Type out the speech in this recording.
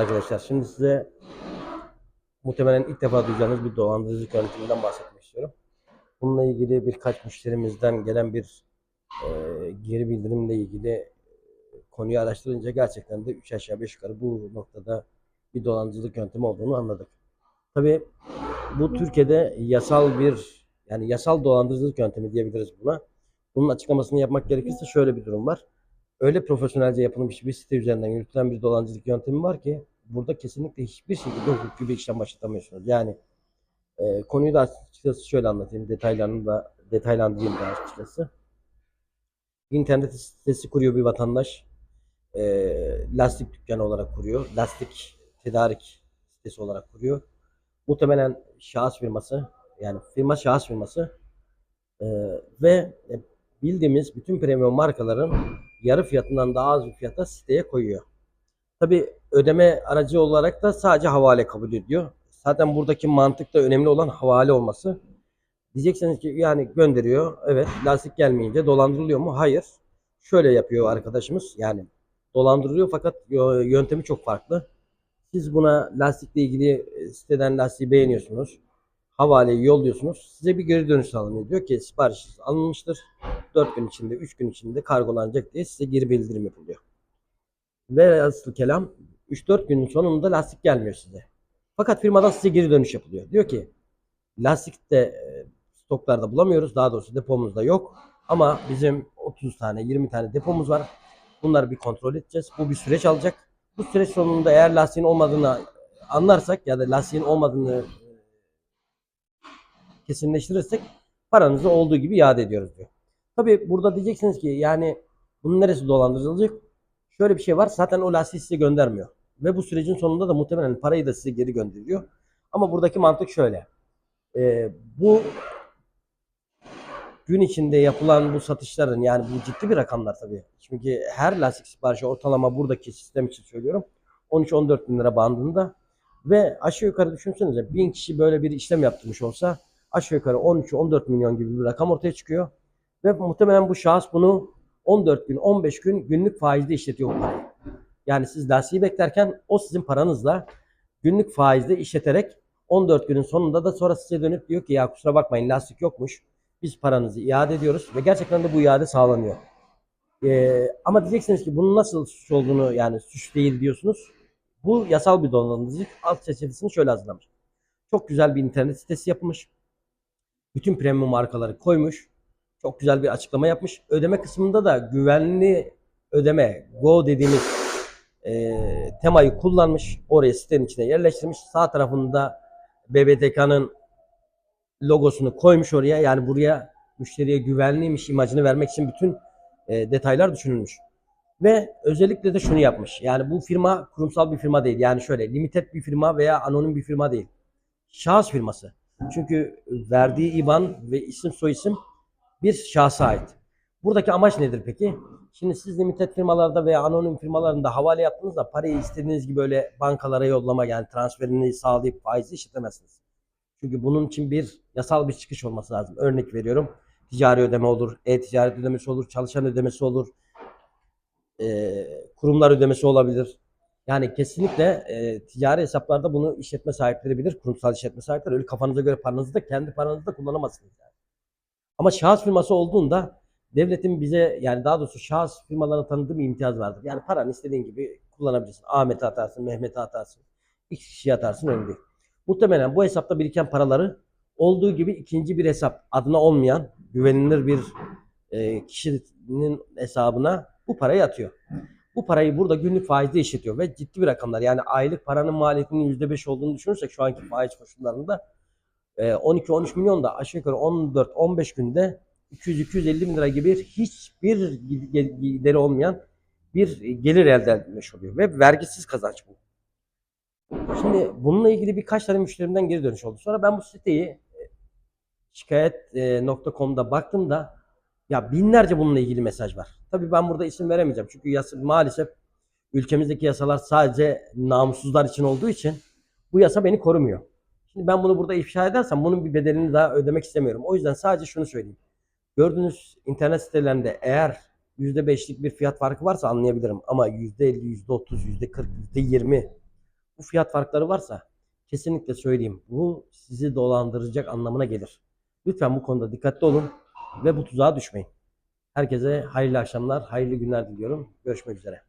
Arkadaşlar şimdi size muhtemelen ilk defa duyacağınız bir dolandırıcılık yönteminden bahsetmek istiyorum. Bununla ilgili birkaç müşterimizden gelen bir e, geri bildirimle ilgili konuyu araştırınca gerçekten de 3 aşağı 5 yukarı bu noktada bir dolandırıcılık yöntemi olduğunu anladık. Tabii bu Türkiye'de yasal bir yani yasal dolandırıcılık yöntemi diyebiliriz buna. Bunun açıklamasını yapmak gerekirse şöyle bir durum var. Öyle profesyonelce yapılmış bir site üzerinden yürütülen bir dolandırıcılık yöntemi var ki burada kesinlikle hiçbir şekilde hukuki bir işlem başlatamıyorsunuz. Yani e, konuyu da açıkçası şöyle anlatayım. Detaylarını da detaylandırayım da açıkçası. İnternet sitesi kuruyor bir vatandaş. E, lastik dükkanı olarak kuruyor. Lastik tedarik sitesi olarak kuruyor. Muhtemelen şahıs firması yani firma şahıs firması e, ve e, bildiğimiz bütün premium markaların yarı fiyatından daha az bir fiyata siteye koyuyor. Tabi ödeme aracı olarak da sadece havale kabul ediyor. Zaten buradaki mantıkta önemli olan havale olması. Diyeceksiniz ki yani gönderiyor. Evet lastik gelmeyince dolandırılıyor mu? Hayır. Şöyle yapıyor arkadaşımız. Yani dolandırılıyor fakat yö- yöntemi çok farklı. Siz buna lastikle ilgili e, siteden lastiği beğeniyorsunuz. Havaleyi yolluyorsunuz. Size bir geri dönüş sağlanıyor. Diyor ki sipariş alınmıştır. 4 gün içinde, 3 gün içinde kargolanacak diye size geri bildirim yapılıyor. Ve asıl kelam 3-4 günün sonunda lastik gelmiyor size. Fakat firmadan size geri dönüş yapılıyor. Diyor ki lastik de e, stoklarda bulamıyoruz. Daha doğrusu depomuzda yok. Ama bizim 30 tane 20 tane depomuz var. Bunları bir kontrol edeceğiz. Bu bir süreç alacak. Bu süreç sonunda eğer lastiğin olmadığını anlarsak ya da lastiğin olmadığını e, kesinleştirirsek paranızı olduğu gibi iade ediyoruz diyor. Tabii burada diyeceksiniz ki yani bunun neresi dolandırıcılık? Şöyle bir şey var. Zaten o lastiği size göndermiyor. Ve bu sürecin sonunda da muhtemelen parayı da size geri gönderiyor. Ama buradaki mantık şöyle. Ee, bu gün içinde yapılan bu satışların yani bu ciddi bir rakamlar tabii. Çünkü her lastik siparişi ortalama buradaki sistem için söylüyorum 13-14 bin lira bandında ve aşağı yukarı düşünsenize bin kişi böyle bir işlem yaptırmış olsa aşağı yukarı 13-14 milyon gibi bir rakam ortaya çıkıyor. Ve muhtemelen bu şahıs bunu 14 gün 15 gün günlük faizle işletiyor bu parayı. Yani siz lastiği beklerken o sizin paranızla günlük faizle işleterek 14 günün sonunda da sonra size dönüp diyor ki ya kusura bakmayın lastik yokmuş. Biz paranızı iade ediyoruz ve gerçekten de bu iade sağlanıyor. Ee, ama diyeceksiniz ki bunun nasıl suç olduğunu yani suç değil diyorsunuz. Bu yasal bir dolandırıcılık. Alt çerçevesini şöyle hazırlamış. Çok güzel bir internet sitesi yapmış. Bütün premium markaları koymuş. Çok güzel bir açıklama yapmış. Ödeme kısmında da güvenli ödeme, Go dediğimiz e, temayı kullanmış. Oraya sitenin içine yerleştirmiş. Sağ tarafında BBTK'nın logosunu koymuş oraya. Yani buraya müşteriye güvenliymiş imajını vermek için bütün e, detaylar düşünülmüş. Ve özellikle de şunu yapmış. Yani bu firma kurumsal bir firma değil. Yani şöyle limited bir firma veya anonim bir firma değil. Şahıs firması. Çünkü verdiği IBAN ve isim soyisim bir şahsa ait. Buradaki amaç nedir peki? Şimdi siz limited firmalarda veya anonim firmalarında havale yaptığınızda parayı istediğiniz gibi öyle bankalara yollama yani transferini sağlayıp faizi işletemezsiniz. Çünkü bunun için bir yasal bir çıkış olması lazım. Örnek veriyorum. Ticari ödeme olur, e-ticaret ödemesi olur, çalışan ödemesi olur, e, kurumlar ödemesi olabilir. Yani kesinlikle e, ticari hesaplarda bunu işletme sahipleri bilir, kurumsal işletme sahipleri. Öyle kafanıza göre paranızı da kendi paranızı da kullanamazsınız. Yani. Ama şahıs firması olduğunda devletin bize yani daha doğrusu şahıs firmalarına tanıdığı bir imtiyaz vardır. Yani paranı istediğin gibi kullanabilirsin. Ahmet'e atarsın, Mehmet'e atarsın, X kişiye atarsın değil. Muhtemelen bu hesapta biriken paraları olduğu gibi ikinci bir hesap adına olmayan güvenilir bir e, kişinin hesabına bu parayı atıyor. Bu parayı burada günlük faizle işletiyor ve ciddi bir rakamlar. Yani aylık paranın maliyetinin %5 olduğunu düşünürsek şu anki faiz koşullarında e, 12-13 milyon da aşağı yukarı 14-15 günde 200-250 bin lira gibi hiçbir gideri olmayan bir gelir elde edilmiş oluyor. Ve vergisiz kazanç bu. Şimdi bununla ilgili birkaç tane müşterimden geri dönüş oldu. Sonra ben bu siteyi e, şikayet.com'da baktığımda ya binlerce bununla ilgili mesaj var. Tabii ben burada isim veremeyeceğim. Çünkü yasa, maalesef ülkemizdeki yasalar sadece namussuzlar için olduğu için bu yasa beni korumuyor. Şimdi ben bunu burada ifşa edersem bunun bir bedelini daha ödemek istemiyorum. O yüzden sadece şunu söyleyeyim. Gördüğünüz internet sitelerinde eğer %5'lik bir fiyat farkı varsa anlayabilirim. Ama %50, %30, %40, %20 bu fiyat farkları varsa kesinlikle söyleyeyim. Bu sizi dolandıracak anlamına gelir. Lütfen bu konuda dikkatli olun ve bu tuzağa düşmeyin. Herkese hayırlı akşamlar, hayırlı günler diliyorum. Görüşmek üzere.